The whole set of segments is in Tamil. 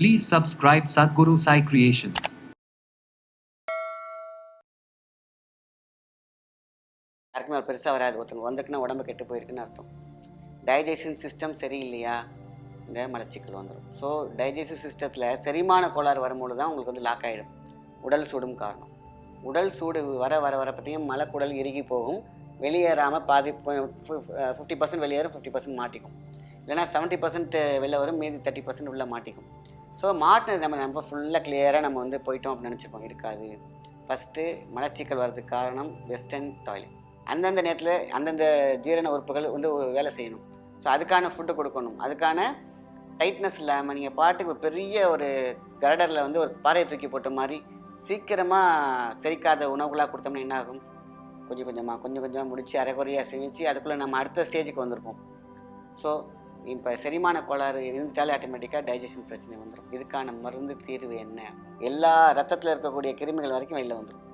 Please subscribe Sadhguru Sai Creations. யாருக்குமே ஒரு பெருசாக வராது. ஒருத்தவங்க வந்துட்டுனா உடம்பு கெட்டு போயிருக்குன்னு அர்த்தம். டைஜஷன் சிஸ்டம் சரியில்லையா? இந்த மலச்சிக்கல் வந்துடும் ஸோ டைஜஸ்டிவ் சிஸ்டத்தில் செரிமான கோளாறு வரும்பொழுது தான் உங்களுக்கு வந்து லாக் ஆகிடும் உடல் சூடும் காரணம். உடல் சூடு வர வர வர பார்த்தீங்கன்னா மலக்குடல் இறுகி போகும். வெளியேறாமல் பாதி ஃபிஃப்டி பர்சன்ட் வெளியேறும் ஃபிஃப்டி பர்சன்ட் மாட்டிக்கும். இல்லைனா செவன்ட்டி பர்சன்ட் வெளில வரும் மீதி தேர்ட்டி பர்சன்ட் உள்ளே மாட்டிக்கும். ஸோ மாட்டினது நம்ம நம்ம ஃபுல்லாக கிளியராக நம்ம வந்து போயிட்டோம் அப்படின்னு நினச்சிப்போம். இருக்காது. ஃபஸ்ட்டு மலச்சிக்கல் வர்றதுக்கு காரணம் வெஸ்டர்ன் டாய்லெட் அந்தந்த நேரத்தில் அந்தந்த ஜீரண உறுப்புகள் வந்து ஒரு வேலை செய்யணும். ஸோ அதுக்கான ஃபுட்டு கொடுக்கணும். அதுக்கான டைட்னஸ் இல்லாமல் நீங்கள் பாட்டுக்கு பெரிய ஒரு கரடரில் வந்து ஒரு பாறையை தூக்கி போட்ட மாதிரி சீக்கிரமாக செரிக்காத உணவுகளாக கொடுத்தோம்னா என்ன ஆகும் கொஞ்சம் கொஞ்சமாக கொஞ்சம் கொஞ்சமாக முடிச்சு அரைக்குறையாக செஞ்சு அதுக்குள்ளே நம்ம அடுத்த ஸ்டேஜுக்கு வந்திருப்போம். ஸோ இப்போ செரிமான கோளாறு இருந்துட்டாலே ஆட்டோமேட்டிக்காக டைஜஷன் பிரச்சனை வந்துடும் இதுக்கான மருந்து தீர்வு என்ன? எல்லா ரத்தத்தில் இருக்கக்கூடிய கிருமிகள் வரைக்கும் வெளியில் வந்துடும்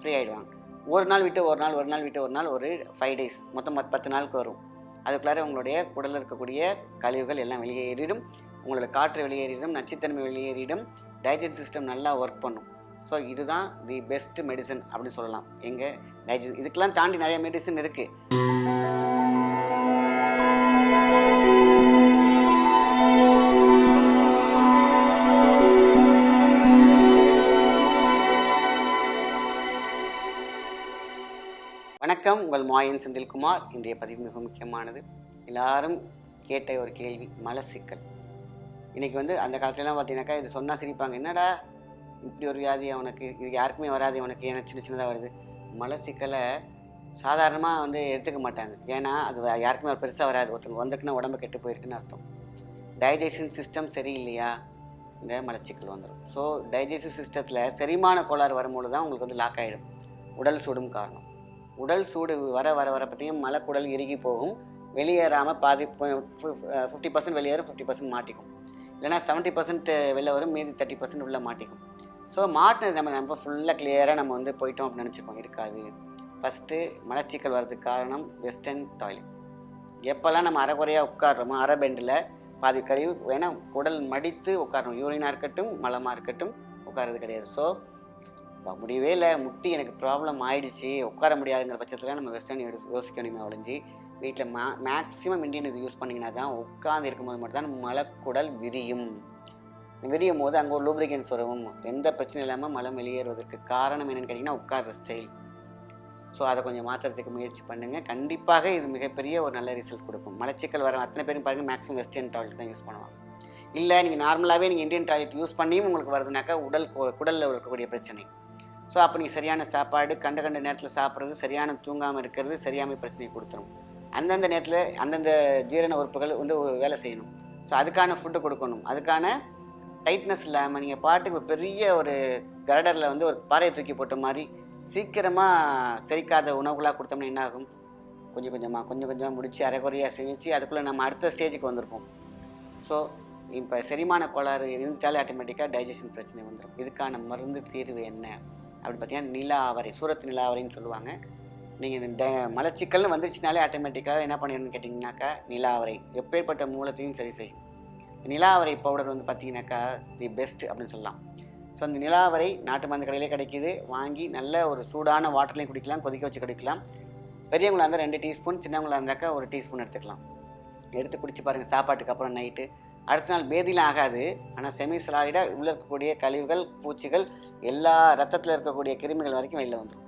ஃப்ரீ ஆகிடுவாங்க ஒரு நாள் விட்டு ஒரு நாள் ஒரு நாள் விட்டு ஒரு நாள் ஒரு ஃபைவ் டேஸ் மொத்தம் பத்து பத்து நாளுக்கு வரும். அதுக்குள்ளார உங்களுடைய குடலில் இருக்கக்கூடிய கழிவுகள் எல்லாம் வெளியேறிடும். உங்களோட காற்று வெளியேறிடும் நச்சுத்தன்மை வெளியேறிடும். டைஜஸ்ட் சிஸ்டம் நல்லா ஒர்க் பண்ணும். ஸோ இதுதான் தி பெஸ்ட் மெடிசன் அப்படின்னு சொல்லலாம். எங்கள் டைஜஸ்ட் இதுக்கெல்லாம் தாண்டி நிறைய மெடிசன் இருக்குது வணக்கம். உங்கள் மாயன் செந்தில்குமார். இன்றைய பதிவு மிக முக்கியமானது. எல்லாரும் கேட்ட ஒரு கேள்வி மலச்சிக்கல். இன்றைக்கி வந்து அந்த காலத்துலலாம் பார்த்தீங்கன்னாக்கா இது சொன்னால் சிரிப்பாங்க. என்னடா இப்படி ஒரு வியாதி அவனுக்கு இது யாருக்குமே வராது அவனுக்கு ஏன்னா சின்ன சின்னதாக வருது. மலச்சிக்கலை சாதாரணமாக வந்து எடுத்துக்க மாட்டாங்க. ஏன்னா அது யாருக்குமே ஒரு பெருசாக வராது. ஒருத்தவங்க வந்துட்டுனா உடம்பு கெட்டு போயிருக்குன்னு அர்த்தம். டைஜஷன் சிஸ்டம் சரியில்லையா? இந்த மலச்சிக்கல் வந்துடும் ஸோ டைஜஸ்டிவ் சிஸ்டத்தில் செரிமான கோளாறு வரும்பொழுது தான் உங்களுக்கு வந்து லாக் ஆகிடும் உடல் சுடும் காரணம். உடல் சூடு வர வர வர பார்த்தீங்கன்னா மலக்குடல் இறுகி போகும். வெளியேறாமல் பாதி ஃபிஃப்டி பர்சன்ட் வெளியேறும் ஃபிஃப்டி பர்சன்ட் மாட்டிக்கும். இல்லைனா செவன்ட்டி பர்சன்ட் வெளில வரும் மீதி தேர்ட்டி பர்சன்ட் உள்ளே மாட்டிக்கும். ஸோ மாட்டினது நம்ம நம்ம ஃபுல்லாக கிளியராக நம்ம வந்து போயிட்டோம் அப்படின்னு நினச்சிப்போம் இருக்காது. ஃபஸ்ட்டு மலச்சிக்கல் வர்றதுக்கு காரணம் வெஸ்டர்ன் டாய்லெட் எப்போல்லாம் நம்ம அரைக்குறையாக உட்காடுறோமோ அரை பெண்டில் பாதி கழிவு வேணால் குடல் மடித்து உட்காரணும். யூரினாக இருக்கட்டும் மலமாக இருக்கட்டும் உட்கார்றது கிடையாது. ஸோ முடியவே இல்லை. முட்டி எனக்கு ப்ராப்ளம் ஆயிடுச்சு. உட்கார முடியாதுங்கிற பட்சத்தில் நம்ம வெஸ்டர்ன் எடுத்து யோசிக்கணுமே ஒழிஞ்சு வீட்டில் மே மேக்ஸிமம் இந்தியன் இது யூஸ் பண்ணிங்கன்னா தான் உட்காந்து இருக்கும்போது மட்டும்தான் மலக்குடல் விரியும். விரியும் போது அங்கே ஒரு லூப்ரிகன்ஸ் வரும் எந்த பிரச்சனையும் இல்லாமல் மலம் வெளியேறுவதற்கு காரணம் என்னென்னு கேட்டிங்கன்னா உட்கார்ற ஸ்டைல் ஸோ அதை கொஞ்சம் மாற்றுறதுக்கு முயற்சி பண்ணுங்கள் கண்டிப்பாக இது மிகப்பெரிய ஒரு நல்ல ரிசல்ட் கொடுக்கும். மலச்சிக்கல் வர அத்தனை பேரும் பாருங்கள் மேக்ஸிமம் வெஸ்டர்ன் டாய்லெட் தான் யூஸ் பண்ணுவாங்க. இல்லை நீங்கள் நார்மலாகவே நீங்கள் இந்தியன் டாய்லெட் யூஸ் பண்ணியும் உங்களுக்கு வருதுனாக்கா உடல் குடலில் இருக்கக்கூடிய பிரச்சனை. ஸோ அப்போ நீங்கள் சரியான சாப்பாடு கண்ட கண்ட நேரத்தில் சாப்பிட்றது சரியான தூங்காமல் இருக்கிறது சரியாமை பிரச்சனையை கொடுத்துரும். அந்தந்த நேரத்தில் அந்தந்த ஜீரண உறுப்புகள் வந்து ஒரு வேலை செய்யணும். ஸோ அதுக்கான ஃபுட்டு கொடுக்கணும். அதுக்கான டைட்னஸ் இல்லாமல் நீங்கள் பாட்டுக்கு பெரிய ஒரு கரடரில் வந்து ஒரு பாறையை தூக்கி போட்ட மாதிரி சீக்கிரமாக செரிக்காத உணவுகளாக கொடுத்தோம்னா என்ன ஆகும் கொஞ்சம் கொஞ்சமாக கொஞ்சம் கொஞ்சமாக முடித்து அரைக்குறையாக செஞ்சு அதுக்குள்ளே நம்ம அடுத்த ஸ்டேஜுக்கு வந்திருப்போம். ஸோ இப்போ செரிமான கோளாறு இருந்தாலே ஆட்டோமேட்டிக்காக டைஜஷன் பிரச்சனை வந்துடும் இதுக்கான மருந்து தீர்வு என்ன? அப்படி பார்த்தீங்கன்னா நிலாவரை சூரத் நிலாவரைன்னு சொல்லுவாங்க. நீங்கள் இந்த ட- மலச்சிக்கல்னு வந்துருச்சுனாலே ஆட்டோமேட்டிக்காக என்ன பண்ணிடணும்னு கேட்டிங்கனாக்கா நிலாவரை எப்பேற்பட்ட மூலத்தையும் சரி செய்யும் நிலாவரை பவுடர் வந்து பார்த்தீங்கன்னாக்கா தி பெஸ்ட் அப்படின்னு சொல்லலாம். ஸோ அந்த நிலாவரை நாட்டு மருந்து கடையிலே கிடைக்கிது. வாங்கி நல்ல ஒரு சூடான வாட்டர்லையும் குடிக்கலாம் கொதிக்க வச்சு குடிக்கலாம். பெரியவங்களா இருந்தால் ரெண்டு டீஸ்பூன் சின்னவங்களா இருந்தாக்கா ஒரு டீஸ்பூன் எடுத்துக்கலாம். எடுத்து குடிச்சு பாருங்கள் சாப்பாட்டுக்கு அப்புறம் நைட்டு அடுத்த நாள் பேதியில் ஆகாது. ஆனால் செமிசலாயிடாக உள்ளே இருக்கக்கூடிய கழிவுகள் பூச்சிகள் எல்லா ரத்தத்தில் இருக்கக்கூடிய கிருமிகள் வரைக்கும் வெளில வந்துடும்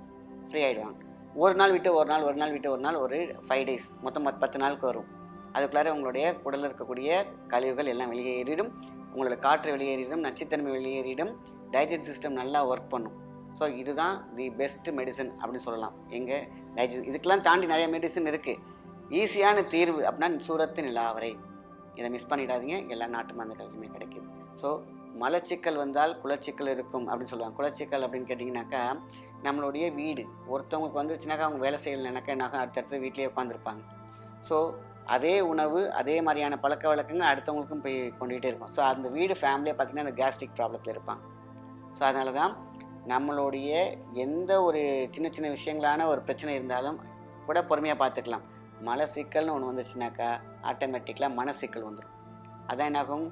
ஃப்ரீ ஆகிடுவாங்க ஒரு நாள் விட்டு ஒரு நாள் ஒரு நாள் விட்டு ஒரு நாள் ஒரு ஃபைவ் டேஸ் மொத்தம் பத்து நாளுக்கு வரும். அதுக்குள்ளார உங்களுடைய குடலில் இருக்கக்கூடிய கழிவுகள் எல்லாம் வெளியேறிடும். உங்களோட காற்று வெளியேறிடும் நச்சுத்தன்மை வெளியேறிடும். டைஜஸ்ட் சிஸ்டம் நல்லா ஒர்க் பண்ணும். ஸோ இதுதான் தி பெஸ்ட் மெடிசன் அப்படின்னு சொல்லலாம். எங்கள் டைஜஸ்ட் இதுக்கெல்லாம் தாண்டி நிறைய மெடிசன் இருக்குது ஈஸியான தீர்வு அப்படின்னா சூரத்து நிலாவரை இதை மிஸ் பண்ணிடாதீங்க. எல்லா நாட்டு மருந்துகளுக்குமே கிடைக்குது. ஸோ மலச்சிக்கல் வந்தால் குலச்சிக்கல் இருக்கும் அப்படின்னு சொல்லுவாங்க. குலச்சிக்கல் அப்படின்னு கேட்டிங்கனாக்கா நம்மளுடைய வீடு. ஒருத்தவங்களுக்கு வந்துச்சுனாக்கா அவங்க வேலை செய்யலைனாக்கா என்னாக்கா அடுத்தடுத்து வீட்லேயே உட்காந்துருப்பாங்க ஸோ அதே உணவு அதே மாதிரியான பழக்க வழக்கங்கள் அடுத்தவங்களுக்கும் போய் கொண்டுகிட்டே இருக்கும். ஸோ அந்த வீடு ஃபேமிலியாக பார்த்திங்கன்னா அந்த கேஸ்ட்ரிக் ப்ராப்ளத்தில் இருப்பாங்க. ஸோ அதனால தான் நம்மளுடைய எந்த ஒரு சின்ன சின்ன விஷயங்களான ஒரு பிரச்சனை இருந்தாலும் கூட பொறுமையாக பார்த்துக்கலாம். மலச்சிக்கல்னு ஒன்று வந்துச்சுனாக்கா ஆட்டோமேட்டிக்கலாக மனசிக்கல் வந்துடும் அதான் என்னாகும்?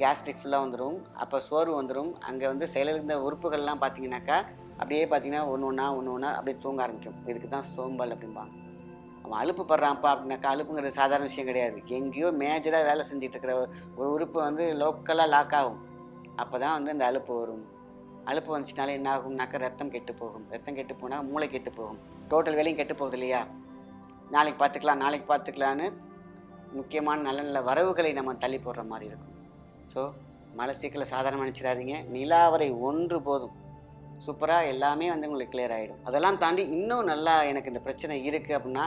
கேஸ்ட்ரிக் ஃபுல்லாக வந்துடும் அப்போ சோர்வு வந்துடும் அங்கே வந்து செயலிழந்த உறுப்புகள்லாம் பார்த்தீங்கன்னாக்கா அப்படியே பார்த்தீங்கன்னா ஒன்று ஒன்றா ஒன்று ஒன்றா அப்படியே தூங்க ஆரம்பிக்கும். இதுக்கு தான் சோம்பல் அப்படிம்பாங்க. அவன் அலுப்பு படுறான்ப்பா அப்படின்னாக்கா அலுப்புங்கிறது சாதாரண விஷயம் கிடையாது. எங்கேயோ மேஜராக வேலை செஞ்சுட்டு இருக்கிற ஒரு உறுப்பு வந்து லோக்கலாக லாக் ஆகும். அப்போ தான் வந்து அந்த அலுப்பு வரும். அலுப்பு வந்துச்சுனாலே என்ன ஆகும்னாக்கா ரத்தம் கெட்டு போகும். ரத்தம் கெட்டு போனால் மூளை கெட்டு போகும். டோட்டல் வேலையும் கெட்டு போகுது இல்லையா? நாளைக்கு பார்த்துக்கலாம் நாளைக்கு பார்த்துக்கலான்னு முக்கியமான நல்ல நல்ல வரவுகளை நம்ம தள்ளி போடுற மாதிரி இருக்கும். ஸோ மழை சீக்கிரம் சாதாரணமாக நினச்சிடாதீங்க. நிலாவரை ஒன்று போதும். சூப்பராக எல்லாமே வந்து உங்களுக்கு கிளியர் ஆகிடும் அதெல்லாம் தாண்டி இன்னும் நல்லா எனக்கு இந்த பிரச்சனை இருக்குது அப்படின்னா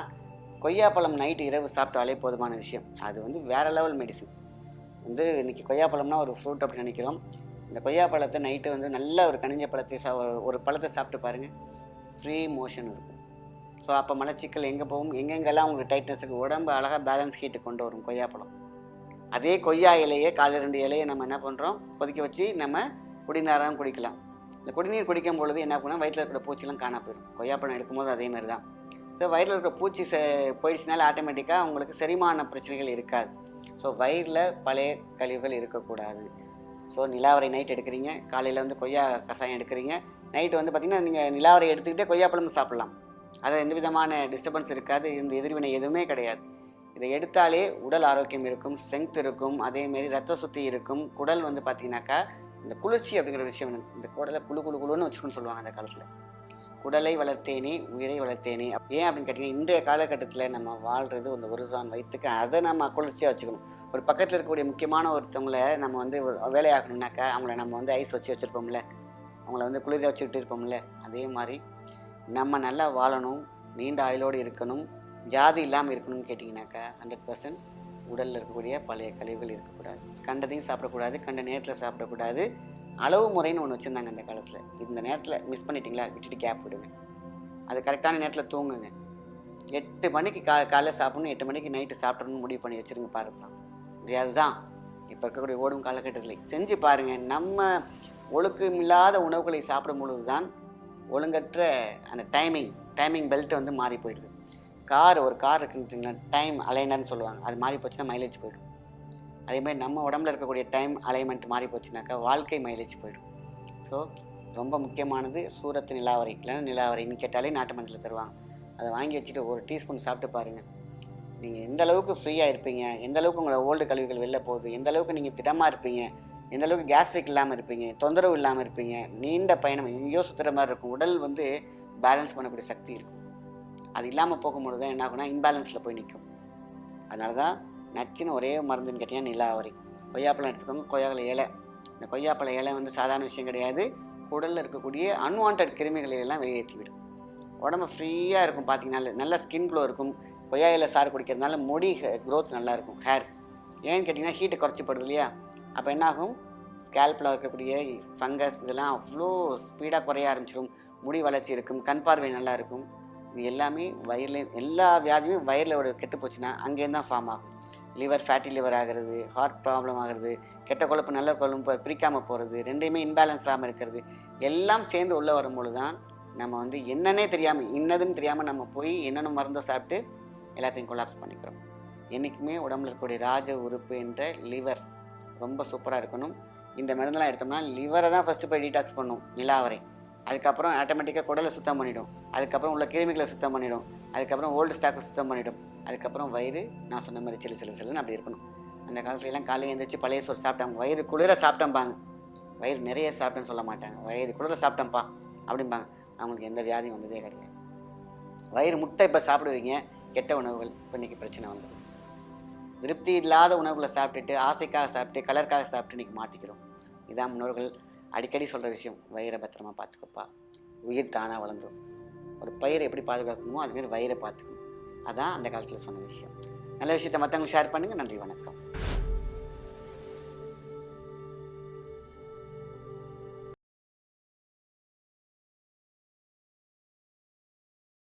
கொய்யாப்பழம் நைட்டு இரவு சாப்பிட்டாலே போதுமான விஷயம். அது வந்து வேறு லெவல் மெடிசன் வந்து இன்றைக்கி கொய்யாப்பழம்னா ஒரு ஃப்ரூட் அப்படின்னு நினைக்கிறோம். இந்த கொய்யாப்பழத்தை நைட்டு வந்து நல்ல ஒரு கனிஞ்ச பழத்தை சா ஒரு பழத்தை சாப்பிட்டு பாருங்கள் ஃப்ரீ மோஷன் இருக்கும். ஸோ அப்போ மலச்சிக்கல் எங்கே போகும்? எங்கெங்கெல்லாம் உங்களுக்கு டைட்னஸுக்கு உடம்பு அழகாக பேலன்ஸ் ஹீட்டு கொண்டு வரும் கொய்யாப்பழம் அதே கொய்யா இலையே காலை ரெண்டு இலையை நம்ம என்ன பண்ணுறோம் கொதிக்க வச்சு நம்ம குடிநீராகவும் குடிக்கலாம். இந்த குடிநீர் குடிக்கும் பொழுது என்ன பண்ணால் வயிற்றில் இருக்கிற பூச்சிலாம் காணா போயிடும். கொய்யாப்பழம் எடுக்கும்போது அதே மாதிரி தான். ஸோ வயிற்றில் இருக்கிற பூச்சி செ போயிடுச்சுனால ஆட்டோமேட்டிக்காக உங்களுக்கு செரிமான பிரச்சனைகள் இருக்காது. ஸோ வயிறில் பழைய கழிவுகள் இருக்கக்கூடாது. ஸோ நிலாவரை நைட் எடுக்கிறீங்க. காலையில் வந்து கொய்யா கஷாயம் எடுக்கிறீங்க. நைட்டு வந்து பார்த்திங்கன்னா நீங்கள் நிலாவரை எடுத்துக்கிட்டே கொய்யாப்பழம் சாப்பிட்லாம். அதில் எந்த விதமான டிஸ்டர்பன்ஸ் இருக்காது இந்த எதிர்வினை எதுவுமே கிடையாது. இதை எடுத்தாலே உடல் ஆரோக்கியம் இருக்கும் ஸ்ட்ரென்த் இருக்கும் அதேமாரி ரத்த சுத்தி இருக்கும். குடல் வந்து பார்த்தீங்கன்னாக்கா இந்த குளிர்ச்சி அப்படிங்கிற விஷயம் இந்த குடலை குழு குழு குழுன்னு வச்சுக்கணும்னு சொல்லுவாங்க அந்த காலத்தில். குடலை வளர்த்தேனே உயிரை வளர்த்தேனே. ஏன் அப்படின்னு கேட்டிங்கன்னா இன்றைய காலகட்டத்தில் நம்ம வாழ்கிறது அந்த ஒரு தான் வயிற்றுக்கு அதை நம்ம குளிர்ச்சியாக வச்சுக்கணும். ஒரு பக்கத்தில் இருக்கக்கூடிய முக்கியமான ஒருத்தவங்களை நம்ம வந்து வேலையாகணுன்னாக்கா வேலையாகணும்னாக்கா அவங்கள நம்ம வந்து ஐஸ் வச்சு வச்சுருப்போம்ல. அவங்கள வந்து குளிர வச்சுக்கிட்டு இருப்போம்ல. அதே மாதிரி நம்ம நல்லா வாழணும் நீண்ட ஆயுளோடு இருக்கணும் ஜாதி இல்லாமல் இருக்கணும்னு கேட்டிங்கனாக்கா ஹண்ட்ரட் பர்சன்ட் உடலில் இருக்கக்கூடிய பழைய கழிவுகள் இருக்கக்கூடாது. கண்டதையும் சாப்பிடக்கூடாது கண்ட நேரத்தில் சாப்பிடக்கூடாது. அளவு முறைன்னு ஒன்று வச்சுருந்தாங்க அந்த காலத்தில். இந்த நேரத்தில் மிஸ் பண்ணிட்டீங்களா? விட்டுட்டு கேப் விடுங்க. அது கரெக்டான நேரத்தில் தூங்குங்க. எட்டு மணிக்கு கா காலைல சாப்பிடணும் எட்டு மணிக்கு நைட்டு சாப்பிடணும்னு முடிவு பண்ணி வச்சுருங்க பாருக்கலாம் அதுதான். இப்போ இருக்கக்கூடிய ஓடும் காலகட்டத்தில். செஞ்சு பாருங்கள் நம்ம ஒழுக்கமில்லாத உணவுகளை சாப்பிடும் பொழுது தான் ஒழுங்கற்ற அந்த டைமிங் டைமிங் பெல்ட் வந்து மாறி போயிடுது. கார் ஒரு கார் இருக்குன்னு டைம் அலைனர்னு சொல்லுவாங்க. அது மாறி போச்சுன்னா மைலேஜ் போயிடும். அதேமாதிரி நம்ம உடம்புல இருக்கக்கூடிய டைம் அலைன்மெண்ட் மாறி போச்சுனாக்கா வாழ்க்கை மைலேஜ் போயிடும். ஸோ ரொம்ப முக்கியமானது சூரத்து நிலாவரை. இல்லைன்னா நிலாவரின்னு கேட்டாலே நாட்டு மண்டியில் தருவாங்க. அதை வாங்கி வச்சுட்டு ஒரு டீஸ்பூன் சாப்பிட்டு பாருங்கள் நீங்கள் எந்த அளவுக்கு ஃப்ரீயாக இருப்பீங்க? எந்த அளவுக்கு உங்களை ஓல்டு கழிவுகள் வெளில போகுது? எந்த அளவுக்கு நீங்கள் திடமாக இருப்பீங்க? எந்த அளவுக்கு கேஸ்ட்ரிக் இல்லாமல் இருப்பீங்க தொந்தரவு இல்லாமல் இருப்பீங்க நீண்ட பயணம் எங்கேயோ சுற்றுற மாதிரி இருக்கும். உடல் வந்து பேலன்ஸ் பண்ணக்கூடிய சக்தி இருக்கும். அது இல்லாமல் போகும்பொழுது தான் என்ன ஆகும்னா இன்பேலன்ஸில் போய் நிற்கும் அதனால தான் நச்சுன்னு ஒரே மருந்துன்னு கேட்டிங்கன்னா நிலாவரி. கொய்யாப்பழம் எடுத்துக்கோங்க கொய்யாப்பழ இலை. இந்த கொய்யாப்பழ இலை வந்து சாதாரண விஷயம் கிடையாது. உடலில் இருக்கக்கூடிய அன்வான்ட் கிருமிகளை எல்லாம் வெளியேற்றி விடும் உடம்பு ஃப்ரீயாக இருக்கும் பார்த்தீங்கன்னா நல்ல ஸ்கின் க்ளோ இருக்கும். கொய்யா இலை சாறு குடிக்கிறதுனால முடி க்ரோத் நல்லாயிருக்கும் ஹேர் ஏன்னு கேட்டிங்கன்னா ஹீட்டை குறைச்சிப்படுது இல்லையா? அப்போ என்னாகும்? ஸ்கேல்பில் இருக்கக்கூடிய ஃபங்கஸ் இதெல்லாம் அவ்வளோ ஸ்பீடாக குறைய ஆரம்பிச்சிடும் முடி வளர்ச்சி இருக்கும் கண் பார்வை நல்லா இருக்கும். இது எல்லாமே வயிறில் எல்லா வியாதியுமே ஒரு கெட்டு போச்சுன்னா அங்கேருந்து தான் ஃபார்ம் ஆகும். லிவர் ஃபேட்டி லிவர் ஆகிறது ஹார்ட் ப்ராப்ளம் ஆகிறது கெட்ட கொழுப்பு நல்ல கொழுப்பு பிரிக்காமல் போகிறது ரெண்டையுமே இன்பேலன்ஸ் ஆகாமல் இருக்கிறது எல்லாம் சேர்ந்து உள்ளே வரும்பொழுது தான் நம்ம வந்து என்னன்னே தெரியாமல் இன்னதுன்னு தெரியாமல் நம்ம போய் என்னென்ன மருந்தை சாப்பிட்டு எல்லாத்தையும் கொலாப்ஸ் பண்ணிக்கிறோம். என்றைக்குமே உடம்புல இருக்கக்கூடிய ராஜ உறுப்பு என்ற லிவர் ரொம்ப சூப்பராக இருக்கணும். இந்த மருந்தெல்லாம் எடுத்தோம்னா லிவரை தான் ஃபஸ்ட்டு போய் டீடாக்ஸ் பண்ணும் நிலாவரை. அதுக்கப்புறம் ஆட்டோமேட்டிக்காக குடலை சுத்தம் பண்ணிடும். அதுக்கப்புறம் உள்ள கிருமிகளை சுத்தம் பண்ணிடும். அதுக்கப்புறம் ஓல்டு ஸ்டாக்கை சுத்தம் பண்ணிடும். அதுக்கப்புறம் வயிறு நான் சொன்ன மாதிரி சிலு சிலு சிலுன்னு அப்படி இருக்கணும். அந்த காலத்துல எல்லாம் காலையில் எழுந்திரிச்சு பழைய சோறு சாப்பிட்டாங்க வயிறு குளிர சாப்பிட்டம்பாங்க. வயிறு நிறைய சாப்பிட்டேன்னு சொல்ல மாட்டாங்க. வயிறு குளிர சாப்பிட்டேன்ப்பா அப்படிம்பாங்க. அவங்களுக்கு எந்த வியாதியும் வந்ததே கிடையாது. வயிறு முட்டை இப்போ சாப்பிடுவீங்க. கெட்ட உணவுகள் இப்போ இன்றைக்கி பிரச்சனை வந்துடும் திருப்தி இல்லாத உணவுகளை சாப்பிட்டுட்டு ஆசைக்காக சாப்பிட்டு கலருக்காக சாப்பிட்டு இன்றைக்கி மாட்டிக்கிறோம். இதான் முன்னோர்கள் அடிக்கடி சொல்கிற விஷயம். வயிறை பத்திரமா பார்த்துக்கப்பா. உயிர் தானாக வளர்ந்துடும் ஒரு பயிரை எப்படி பாதுகாக்கணுமோ அதுமாரி வயிறை பார்த்துக்கணும். அதான் அந்த காலத்தில் சொன்ன விஷயம். நல்ல விஷயத்தை மற்றவங்களுக்கு ஷேர் பண்ணுங்கள் நன்றி வணக்கம்.